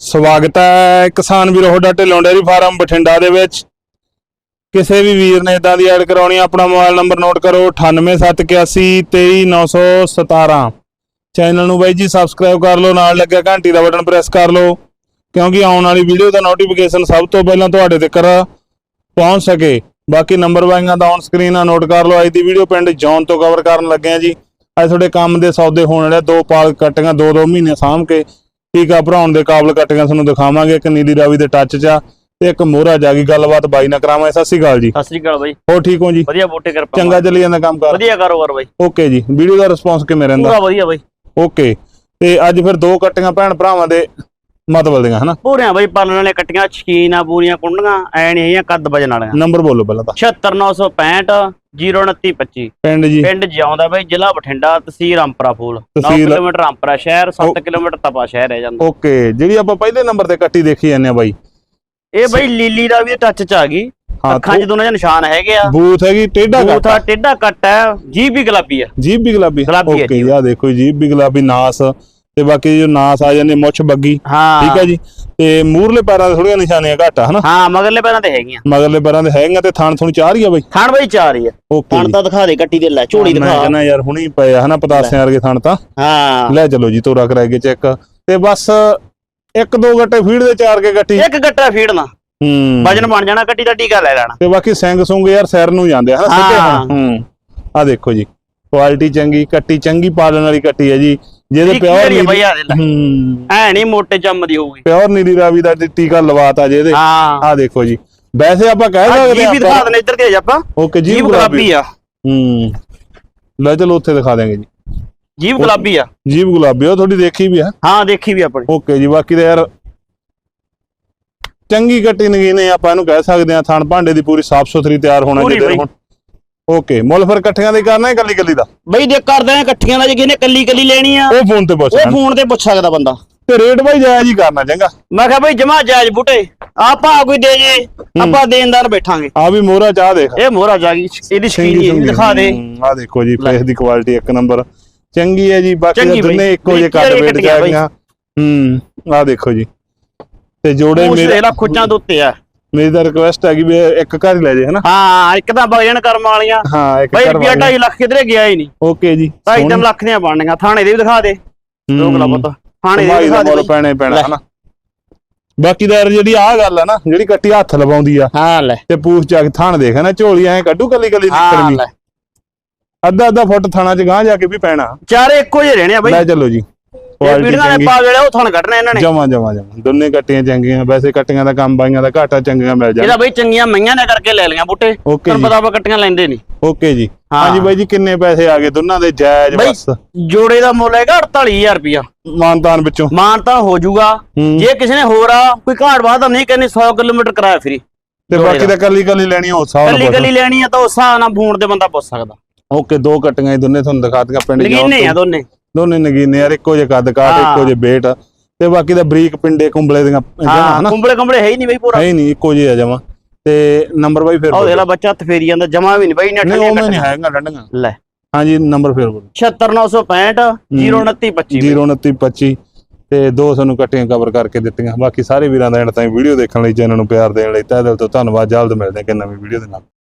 ਸਵਾਗਤ ਹੈ ਕਿਸਾਨ ਵੀਰੋ, ਤੁਹਾਡਾ ਢਿੱਲੋਂ ਡੇਅਰੀ ਫਾਰਮ ਬਠਿੰਡਾ ਦੇ ਵਿੱਚ। ਕਿਸੇ ਵੀ ਵੀਰ ਨੇ ਇਦਾਂ ਦੀ ਐਡ ਕਰਾਉਣੀ ਆਪਣਾ ਮੋਬਾਈਲ ਨੰਬਰ ਨੋਟ ਕਰੋ 9871823917 ਚੈਨਲ ਨੂੰ ਬਾਈ ਜੀ ਸਬਸਕ੍ਰਾਈਬ ਕਰ ਲਓ, ਨਾਲ ਲੱਗਿਆ ਘੰਟੀ ਦਾ ਬਟਨ ਪ੍ਰੈਸ ਕਰ ਲਓ, ਕਿਉਂਕਿ ਆਉਣ ਵਾਲੀ ਵੀਡੀਓ ਦਾ ਨੋਟੀਫਿਕੇਸ਼ਨ ਸਭ ਤੋਂ ਪਹਿਲਾਂ ਤੁਹਾਡੇ ਤੱਕ ਪਹੁੰਚ ਸਕੇ। ਬਾਕੀ ਨੰਬਰ ਵਾਈਆਂ ਦਾ ਔਨ ਸਕਰੀਨ ਆ ਨੋਟ ਕਰ ਲਓ, ਅੱਜ ਦੀ ਵੀਡੀਓ ਪਿੰਡ ਜੌਨ ਤੋਂ ਕਵਰ ਕਰਨ ਲੱਗੇ ਆ ਜੀ। ਅੱਜ ਤੁਹਾਡੇ ਕੰਮ ਦੇ ਸੌਦੇ ਹੋਣ ਵਾਲੇ ਦੋ ਪਾਲ ਕੱਟੀਆਂ ਦੋ ਦੋ ਮਹੀਨੇ ਸਾਂਭ ਕੇ। ਟੀਕਾ ਭਰਾਉਣ ਦੇ ਕਾਬਲ ਕੱਟੀਆਂ ਤੁਹਾਨੂੰ ਦਿਖਾਵਾਂਗੇ ਇੱਕ ਨੀਲੀ ਰਾਵੀ ਦੇ ਟੱਚ 'ਚ ਆ ਤੇ ਇੱਕ ਮੋਹਰਾ ਜਾਗੀ ਗੱਲਬਾਤ ਬਾਈ ਨਾਲ ਕਰਾਵਾਂਗੇ। ਸਤਿ ਸ਼੍ਰੀ ਅਕਾਲ ਜੀ। ਸਤਿ ਸ੍ਰੀ ਅਕਾਲ ਬਾਈ। ਹੋਰ ਠੀਕ ਹੋ ਜੀ? ਵਧੀਆ ਬੋਟੇ ਕਿਰਪਾ ਚੰਗਾ ਚੱਲੀ ਜਾਂਦਾ ਕੰਮ ਕਰ। ਵਧੀਆ ਕਾਰੋਬਾਰ ਬਾਈ। ਓਕੇ ਜੀ ਵੀਡੀਓ ਦਾ ਰਿਸਪੌਂਸ ਕਿਵੇਂ ਰਹਿੰਦਾ? ਪੂਰਾ ਵਧੀਆ ਬਾਈ। ਓਕੇ ਤੇ ਅੱਜ ਫਿਰ ਦੋ ਕੱਟੀਆਂ ਭੈਣ ਭਰਾਵਾਂ ਦੇ ਮਤਲਬ ਦੀਆਂ ਹਨਾ? ਪੂਰੀਆਂ ਬਾਈ ਪਾਲਣ ਵਾਲੇ ਕੱਟੀਆਂ ਸ਼ਕੀਨ ਆ ਪੂਰੀਆਂ ਕੁੰਡੀਆਂ ਐ ਨਹੀਂ ਹੈਗੀਆਂ ਕੱਦ ਵਜਣ ਵਾਲੀਆਂ। ਨੰਬਰ ਬੋਲੋ ਪਹਿਲਾਂ ਤਾਂ। 76965 02925 ਪਿੰਡ ਜੀ। ਪਿੰਡ ਜਿਉਂਦਾ ਬਾਈ ਜ਼ਿਲ੍ਹਾ ਬਠਿੰਡਾ ਤਹਿਸੀਲ ਰਾਮਪੁਰਾ ਫੂਲ। 9 ਤਹਿਸੀਲ- ਕਿਲੋਮੀਟਰ ਰਾਮਪੁਰਾ ਸ਼ਹਿਰ 7 ਕਿਲੋਮੀਟਰ ਤਪਾ ਸ਼ਹਿਰ ਹੈ ਜਾਂਦਾ। ਓਕੇ ਜਿਹੜੀ ਆਪਾਂ ਪਹਿਲੇ ਨੰਬਰ ਤੇ ਕੱਟੀ ਦੇਖੀ ਜਾਂਦੇ ਆ ਬਾਈ। ਇਹ ਬਾਈ ਲੀਲੀ ਦਾ ਵੀ ਟੱਚ ਚ ਆ ਗਈ। ਹਾਂ ਅੱਖਾਂ 'ਚ ਦੋਨਾਂ 'ਚ ਨਿਸ਼ਾਨ ਹੈਗੇ ਆ। ਬੂਥ ਹੈਗੀ ਟੇਢਾ ਕੱਟ ਬੂਥਾ ਟੇਢਾ ਕੱਟ ਹੈ ਜੀਭ ਵੀ ਗੁਲਾਬੀ ਆ। ਜੀਬ ਵੀ ਗੁਲਾਬੀ ਗੁਲਾਬੀ ਹੈ ਓਕੇ ਜੀ। ਆ ਦੇਖੋ ਜੀਬ ਵੀ ਗੁਲਾਬੀ ਨਾਸ। ਤੇ ਬਾਕੀ ਜੋ ਨਾਸ ਆ ਜਾਂਦੇ ਮੁੱਛ ਬੱਗੀ ਹਾਂ। ਠੀਕ ਹੈ ਜੀ? ਤੇ ਮੂਰਲੇ ਪੈਰਾਂ ਤੇ ਥੋੜੀਆਂ ਨਿਸ਼ਾਨੀਆਂ ਘੱਟ ਆ ਹਨਾ? ਹਾਂ ਮਗਰਲੇ ਪੈਰਾਂ ਤੇ ਹੈਗੀਆਂ। ਮਗਰਲੇ ਪੈਰਾਂ ਤੇ ਹੈਗੀਆਂ ਤੇ ਥਣ ਥੁਣ ਚਾਰ ਹੀ ਆ ਬਾਈ? ਖਾਣ ਬਾਈ ਚਾਰ ਹੀ ਆ। ਓਕੇ ਖਾਣ ਤਾਂ ਦਿਖਾ ਦੇ ਕੱਟੀ ਦੇ ਲੈ ਝੋਲੀ ਮੈਂ ਦਿਖਾ ਕਹਿੰਦਾ ਯਾਰ ਹੁਣੀ ਪਏ ਆ ਹਨਾ ਪਤਾਸਿਆਂ ਵਰਗੇ ਥਣ ਤਾਂ। ਹਾਂ। ਲੈ ਚਲੋ ਜੀ ਤੋਰਾ ਕਰਾਏਗੇ ਚੈੱਕ। ਤੇ ਬਸ ਇੱਕ ਦੋ ਗੱਟੇ ਫੀਡ ਦੇ ਚਾਰ ਕੇ ਗੱਟੀ ਇੱਕ ਗੱਟਾ ਫੀੜਨਾ ਹੂੰ। ਵਜਨ ਬਣ ਜਾਣਾ ਕੱਟੀ ਦਾ ਟੀਕਾ ਲੈ ਲੈਣਾ। ਤੇ ਬਾਕੀ ਸਿੰਘ ਸੁੰਗ ਯਾਰ ਸਿਰ ਨੂੰ ਜਾਂਦੇ ਹਨਾ ਸਿੱਧੇ ਹਾਂ। ਹੂੰ। ਆ ਦੇਖੋ ਜੀ ਕੁਆਲਿਟੀ ਚੰਗੀ ਕੱਟੀ ਚੰਗੀ ਪਾਲਣ ਵਾਲੀ ਕੱਟੀ ਹੈ ਜੀ। ਜਿਹਦੇ ਆ ਨੀਲੀ ਬਈ ਆ ਦੇ ਲੈ। ਹੂੰ। ਐ ਨਹੀਂ ਮੋਟੇ ਚੰਮ ਦੀ ਹੋਊਗੀ। ਪਿਓਰ ਨੀਲੀ ਰਾਵੀ ਦਾ ਟੀਕਾ ਲਵਾਤਾ ਜੀ ਇਹਦੇ। ਹਾਂ। ਆ ਦੇਖੋ ਜੀ। ਵੈਸੇ ਆਪਾਂ ਕਹਿ ਆ ਸਕਦੇ ਜੀ ਵੀ ਦਿਖਾ ਦਨੇ ਇੱਧਰ ਤੇ ਆਪਾਂ। ਓਕੇ ਜੀ ਗੁਲਾਬੀ। ਆ। ਹੂੰ। ਲੈ ਚਲੋ ਉੱਥੇ ਦਿਖਾ ਦਾਂਗੇ ਜੀ। ਜੀਭ ਗੁਲਾਬੀ ਆ। ਜੀਬ ਗੁਲਾਬੀ ਉਹ ਤੁਹਾਡੀ ਦੇਖੀ ਵੀ ਆ? ਹਾਂ ਦੇਖੀ ਵੀ ਆਪਣੀ। ਓਕੇ ਜੀ ਬਾਕੀ ਤਾਂ ਯਾਰ ਚੰਗੀ ਕੱਟੀ ਨਗੀਨੇ ਆਪਾਂ ਇਹਨੂੰ ਕਹਿ ਸਕਦੇ ਆ ਥਣ ਭਾਂਡੇ ਦੀ ਪੂਰੀ ਸਾਫ਼ ਸੁਥਰੀ ਤਿਆਰ ਹੋਣਾ ਚਾਹੀਦਾ। ਹੁਣ। ਓਕੇ ਮੁੱਲ ਫਿਰ ਇਕੱਠਿਆਂ ਦੇ ਕਰਨਾ ਹੈ ਕੱਲੀ ਕੱਲੀ ਦਾ? ਬਈ ਦੇਖ ਕਰਦੇ ਆ ਇਕੱਠੀਆਂ ਦਾ ਜੇ ਕਿਸੇ ਨੇ ਕੱਲੀ ਕੱਲੀ ਲੈਣੀ ਆ। ਉਹ ਫੋਨ ਤੇ ਪੁੱਛ ਉਹ ਲੈਣ। ਫੋਨ ਤੇ ਪੁੱਛ ਸਕਦਾ ਬੰਦਾ। ਤੇ ਰੇਟ ਬਾਈ ਜਾਇਜ਼ ਹੀ ਕਰਨਾ ਚੰਗਾ। ਮੈਂ ਕਿਹਾ ਬਈ ਜਮਾ ਜਾਇਜ਼ ਬੂਟੇ। ਆਪਾਂ ਕੋਈ ਦੇ ਜੇ ਆਪਾਂ ਦੇਣਦਾਰ ਬੈਠਾਂਗੇ। ਆ ਵੀ ਮੋਹਰਾ ਚਾਹ ਦੇਖ। ਇਹ ਮੋਹਰਾ ਜਾ ਗਈ ਇਹਦੀ ਸ਼ਕੀਨੀ ਇਹ ਵੀ ਦਿਖਾ ਦੇ। ਆ ਦੇਖੋ ਜੀ ਫੇਸ ਦੀ ਕੁਆਲਿਟੀ ਇੱਕ ਨੰਬਰ ਚੰਗੀ ਹੈ ਜੀ ਬਾਕੀ ਚੰਗੀ ਤਾਂ ਬਈ। ਦੋਨੇ ਇੱਕੋ ਜਿਹੇ ਕੱਟ ਵੇਟ ਬਈ। ਜਾਈਆਂ ਹੂੰ ਆ ਦੇਖੋ ਜੀ। ਤੇ ਜੋੜੇ ਉਸ ਮੇਰੇ ਦੇ ਲਾ ਖੁੱਜਾਂ ਦੇ ਉੱਤੇ ਆ। ਮੇਰੀ ਤਾਂ ਰਿਕੁਐਸਟ ਹੈਗੀ ਵੀ ਇੱਕ ਘਰ ਹੀ ਲੈ ਜੇ ਹਨਾ? ਹਾਂ ਇੱਕ ਤਾਂ ਵਜਨ ਕਰਮ ਵਾਲੀਆਂ। ਹਾਂ ਇੱਕ ਬਈ ਘਰ ਰੁਪਿਆ 2.5 ਲੱਖ ਕਿਧਰੇ ਗਿਆ ਹੀ ਨਹੀਂ। ਓਕੇ ਜੀ 2.5 ਲੱਖ ਦੀਆਂ ਬਣਨੀਆਂ ਥਾਣੇ ਦੇ ਵੀ ਦਿਖਾ ਦੇ। ਰੋਕ ਲਾ ਪੁੱਤ ਥਾਣੇ ਦੇ ਵੀ ਦਿਖਾ ਦੇ। ਪੈਣੇ ਪੈਣਾ। ਹਨਾ? ਬਾਕੀ ਦਾ ਜਿਹੜੀ ਆਹ ਗੱਲ ਆ ਨਾ ਜਿਹੜੀ ਕੱਟੀ ਹੱਥ ਲਵਾਉਂਦੀ ਆ ਹਾਂ ਲੈ। ਤੇ ਪੂਛ ਜਾ ਕੇ ਥਾਣ ਦੇਖ ਨਾ ਝੋਲੀ ਐ ਕੱਢੂ ਕੱਲੀ ਕੱਲੀ ਹਾਂ ਨਿਕਲਣੀ ਲੈ। ਅੱਧਾ ਅੱਧਾ ਫੁੱਟ ਥਾਣਾ ਚ ਗਾਂ ਜਾ ਕੇ ਵੀ ਪੈਣਾ। ਚਾਰੇ ਇੱਕੋ ਜਿਹੇ ਰਹਿਣੇ ਆ ਬਈ। ਲੈ ਚਲੋ ਜੀ। ਇਹ ਕੁਆਲਿਟੀ ਪੀੜੀਆਂ ਨੇ ਚੰਗੀ। ਪਾ ਵੇਲੇ ਉਹ ਥਣ ਕੱਢਣੇ ਇਹਨਾਂ ਨੇ। ਜਮਾ ਜਮਾ ਜਮਾ। ਦੋਨੇ ਕੱਟੀਆਂ ਚੰਗੀਆਂ ਵੈਸੇ ਕੱਟੀਆਂ ਦਾ ਕੰਮ ਬਾਈਆਂ ਦਾ ਘਾਟਾ ਚੰਗੀਆਂ ਮਿਲ ਇਹਦਾ ਜਾਣ ਬਈ ਚੰਗੀਆਂ ਮਈਆਂ ਨੇ ਕਰਕੇ ਲੈ ਲਈਆਂ ਬੂਟੇ। ਓਕੇ ਤੁਹਾਨੂੰ ਜੀ। ਪਤਾ ਆਪਾਂ ਕੱਟੀਆਂ ਲੈਂਦੇ ਨਹੀਂ। ਓਕੇ ਜੀ। ਹਾਂ। ਹਾਂਜੀ ਬਾਈ ਜੀ ਕਿੰਨੇ ਪੈਸੇ ਆ ਗਏ ਦੋਨਾਂ ਦੇ? ਜਾਇਜ਼ ਬਾਈ ਬਸ। ਜੋੜੇ ਦਾ ਮੁੱਲ ਹੈਗਾ 48000 ਰੁਪਿਆ ਮਾਨਤਾਨ ਵਿੱਚੋਂ। ਮਾਨ ਤਾਂ ਹੋ ਜਾਊਗਾ। ਹੂੰ। ਜੇ ਕਿਸੇ ਨੇ ਹੋਰ ਆ ਕੋਈ ਘਾਟ ਬਾਤ ਨਹੀਂ ਕਹਿੰਦੇ 100 ਕਿਲੋਮੀਟਰ ਕਿਰਾਇਆ ਫ੍ਰੀ ਤੇ ਬਾਕੀ ਤਾਂ ਕੱਲੀ ਕੱਲੀ ਲੈਣੀ ਹੋ ਸਾਹ ਕੱਲੀ ਕੱਲੀ ਲੈਣੀ ਆ ਤਾਂ ਉਸ ਹਿਸਾਬ ਨਾਲ ਫੋਨ ਤੇ ਬੰਦਾ ਪੁੱਛ ਸਕਦਾ। ਓਕੇ ਦੋ ਕੱਟੀਆਂ ਦੋਨੇ ਤੁਹਾਨੂੰ ਦਿਖਾਤੀਆਂ ਪਿੰਡ ਜਾਓ ਨਗੀਨੇ ਆ ਦੋਨੇ। ਦੋਨੇ ਨਗੀਨੇ ਯਾਰ ਇੱਕੋ ਜਿਹੇ ਕੱਦ ਕਾਟ ਹਾਂ। ਇੱਕੋ ਜਿਹੇ ਬੇਟ ਤੇ ਬਾਕੀ ਦਾ ਬਰੀਕ ਪਿੰਡੇ ਕੁੰਬਲੇ ਦੀਆਂ ਹਾਂ ਕੁੰਬਲੇ ਕੁੰਬਲੇ ਹੈ ਹੀ ਨਹੀਂ ਬਈ ਪੂਰਾ। ਹੈ ਹੀ ਨਹੀਂ ਇੱਕੋ ਜਿਹੇ ਆ ਜਮਾ। ਤੇ ਨੰਬਰ ਬਾਈ ਫਿਰ ਉਹ ਦੇਖ ਲੈ ਬੱਚਾ ਤਫੇਰੀ ਜਾਂਦਾ ਜਮਾ ਵੀ ਨਹੀਂ ਬਈ ਨੇ ਮੈਂ ਨਹੀਂ ਹੈਗਾ ਡੰਡੀਆਂ ਲੈ। ਹਾਂਜੀ ਨੰਬਰ ਫਿਰ ਬੋਲੋ। 76965 02925 02925 ਤੇ ਦੋ ਤੁਹਾਨੂੰ ਕੱਟੀਆਂ ਕਵਰ ਕਰਕੇ ਦਿੱਤੀਆਂ। ਬਾਕੀ ਸਾਰੇ ਵੀਰਾਂ ਦਾ ਐਂਡ ਤਾਈਂ ਵੀਡੀਓ ਦੇਖਣ ਲਈ ਚੈਨਲ ਨੂੰ ਪਿਆਰ ਦੇਣ ਲਈ ਤਹਿ ਦਿਲ ਤੋਂ ਧੰਨਵਾਦ। ਜਲਦ ਮਿਲਦੇ ਹਾਂ ਕਿ ਨਵੀਂ ਵੀਡੀਓ ਦੇ ਨਾਲ।